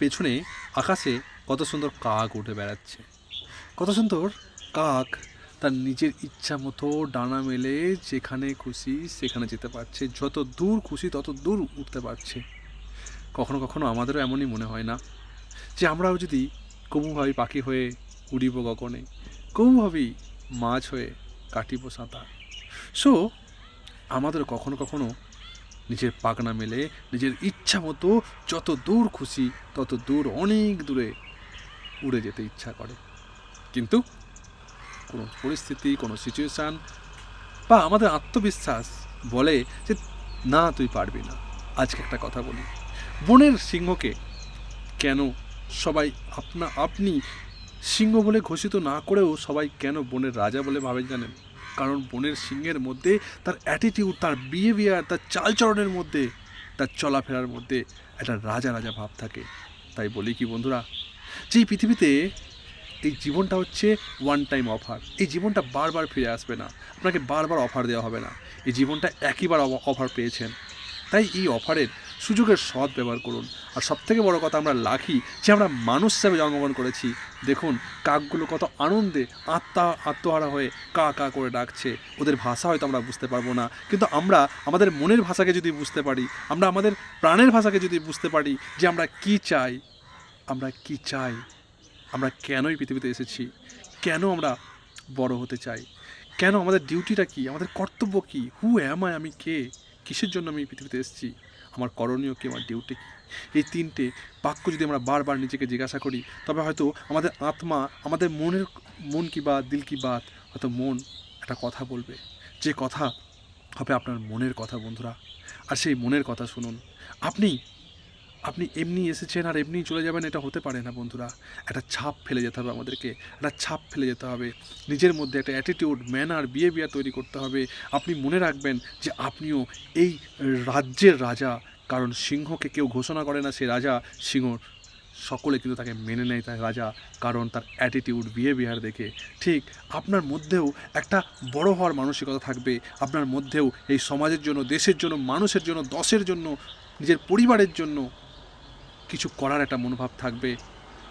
পেছনে আকাশে কত সুন্দর কাক উঠে বেড়াচ্ছে। কত সুন্দর কাক তার নিজের ইচ্ছা মতো ডানা মেলে যেখানে খুশি সেখানে যেতে পারছে। যত দূর খুশি তত দূর উঠতে পারছে। কখনো কখনো আমাদেরও এমনই মনে হয় না যে আমরাও যদি কবু ভাবি পাখি হয়ে উড়িব গগনে কবু ভাবি মাছ হয়ে কাটিব সাঁতার। সো আমাদের কখনো কখনো নিজের পাখনা মেলে, নিজের ইচ্ছা মতো যত দূর খুশি, তত দূর অনেক দূরে উড়ে যেতে ইচ্ছা করে। কিন্তু কোনো পরিস্থিতি, কোনো সিচুয়েশান বা আমাদের আত্মবিশ্বাস বলে যে, না, তুই পারবি না। আজকে একটা কথা বলি। বনের সিংহকে কেন সবাই আপনা, আপনি সিংহ বলে ঘোষিত না করেও সবাই কেন বনের রাজা বলে ভাবে জানেন? কারণ বনের সিংহের মধ্যে তার অ্যাটিটিউড তার বিহেভিয়ার তার চালচরণের মধ্যে, তার চলাফেরার মধ্যে একটা রাজা রাজা ভাব থাকে। তাই বলি কি বন্ধুরা, যে পৃথিবীতে এই জীবনটা হচ্ছে ওয়ান টাইম অফার এই জীবনটা বারবার ফিরে আসবে না। আপনাকে বারবার অফার দেওয়া হবে না। এই জীবনটা একইবার অফার পেয়েছেন। তাই এই অফারের সুযোগের সৎ ব্যবহার করুন। আর সবথেকে বড় কথা আমরা লাখি, যে আমরা মানুষ হিসাবে জন্মগ্রহণ করেছি। দেখুন, কাকগুলো কত আনন্দে আত্মা, আত্মহারা হয়ে কা কা করে ডাকছে। ওদের ভাষা হয়তো আমরা বুঝতে পারব না। কিন্তু আমরা আমাদের মনের ভাষাকে যদি বুঝতে পারি, আমরা আমাদের প্রাণের ভাষাকে যদি বুঝতে পারি যে আমরা কি চাই, আমরা কি চাই, আমরা কেনই পৃথিবীতে এসেছি, কেন আমরা বড় হতে চাই, কেন আমাদের ডিউটিটা কি, আমাদের কর্তব্য কি হু অ্যাম আই আমি কে, কিসের জন্য আমি পৃথিবীতে এসেছি আমার করণীয় কি, আমার ডিউটি কী? এই তিনটে বাক্য যদি আমরা বারবার নিজেকে জিজ্ঞাসা করি, তবে হয়তো আমাদের আত্মা, আমাদের মনের মন কি বাত, দিল কি বাত, হয়তো মন একটা কথা বলবে। যে কথা হবে আপনার মনের কথা, বন্ধুরা। আর সেই মনের কথা শুনুন। আপনি আপনি এমনি এসেছেন আর এমনি চলে যাবেন, এটা হতে পারে না বন্ধুরা। একটা ছাপ ফেলে যেতে হবে আমাদেরকে, একটা ছাপ ফেলে যেতে হবে। নিজের মধ্যে একটা অ্যাটিটিউড ম্যানার বিহেভিয়ার তৈরি করতে হবে। আপনি মনে রাখবেন যে আপনিও এই রাজ্যের রাজা, কারণ সিংহকে কেউ ঘোষণা করে না, সে রাজা। সিংহ সকলে কিন্তু তাকে মেনে নেয়, তার রাজা, কারণ তার অ্যাটিটিউড বিহেভিয়ার দেখে। ঠিক আপনার মধ্যেও একটা বড় হওয়ার মানসিকতা থাকবে। আপনার মধ্যেও এই সমাজের জন্য, দেশের জন্য, মানুষের জন্য, দশের জন্য, নিজের পরিবারের জন্য কিছু করার একটা মনোভাব থাকবে।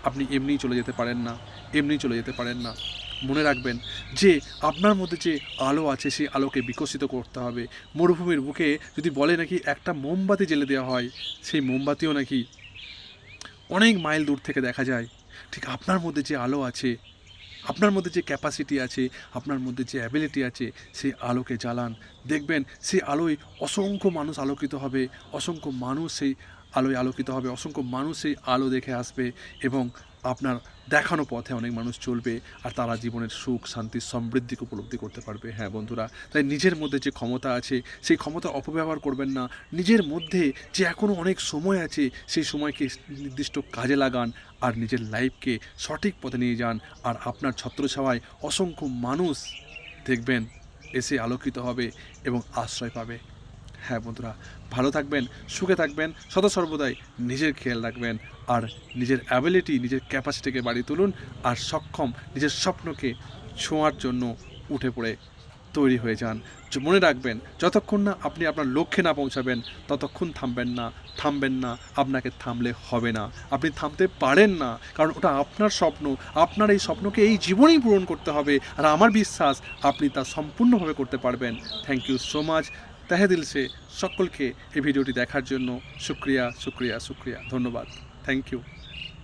আপনি এমনিই চলে যেতে পারেন না, এমনিই চলে যেতে পারেন না। মনে রাখবেন যে, আপনার মধ্যে যে আলো আছে, সেই আলোকে বিকশিত করতে হবে। মরুভূমির বুকে যদি বলে নাকি একটা মোমবাতি জেলে দেওয়া হয়, সেই মোমবাতিও নাকি অনেক মাইল দূর থেকে দেখা যায়। ঠিক আপনার মধ্যে যে আলো আছে, আপনার মধ্যে যে ক্যাপাসিটি আছে, আপনার মধ্যে যে অ্যাবিলিটি আছে, সেই আলোকে জ্বালান। দেখবেন সেই আলোয় অসংখ্য মানুষ আলোকিত হবে, অসংখ্য মানুষ সেই আলোয় আলোকিত হবে। অসংখ্য মানুষ আলো দেখে আসবে এবং আপনার দেখানো পথে অনেক মানুষ চলবে আর তারা জীবনের সুখ, শান্তি, সমৃদ্ধিকে উপলব্ধি করতে পারবে। হ্যাঁ বন্ধুরা, তাই নিজের মধ্যে যে ক্ষমতা আছে, সেই ক্ষমতা অপব্যবহার করবেন না। নিজের মধ্যে যে এখনও অনেক সময় আছে, সেই সময়কে নির্দিষ্ট কাজে লাগান আর নিজের লাইফকে সঠিক পথে নিয়ে যান আর আপনার ছত্রছাওয়ায় অসংখ্য মানুষ দেখবেন, এসে আলোকিত হবে এবং আশ্রয় পাবে। হ্যাঁ বন্ধুরা, ভালো থাকবেন, সুখে থাকবেন সদা সর্বদাই নিজের খেয়াল রাখবেন আর নিজের অ্যাবিলিটি নিজের ক্যাপাসিটিকে বাড়িয়ে তুলুন আর সক্ষম নিজের স্বপ্নকে ছোঁয়ার জন্য উঠে পড়ে তৈরি হয়ে যান। মনে রাখবেন, যতক্ষণ না আপনি আপনার লক্ষ্যে না পৌঁছাবেন, ততক্ষণ থামবেন না থামবেন না, আপনাকে থামলে হবে না। আপনি থামতে পারেন না, কারণ ওটা আপনার স্বপ্ন, আপনার এই স্বপ্নকে এই জীবনেই পূরণ করতে হবে আর আমার বিশ্বাস আপনি তা সম্পূর্ণভাবে করতে পারবেন। থ্যাংক ইউ সো মাচ তাহে দিল সে সকলকে এই ভিডিওটি দেখার জন্য। শুক্রিয়া শুক্রিয়া শুক্রিয়া। ধন্যবাদ। Thank you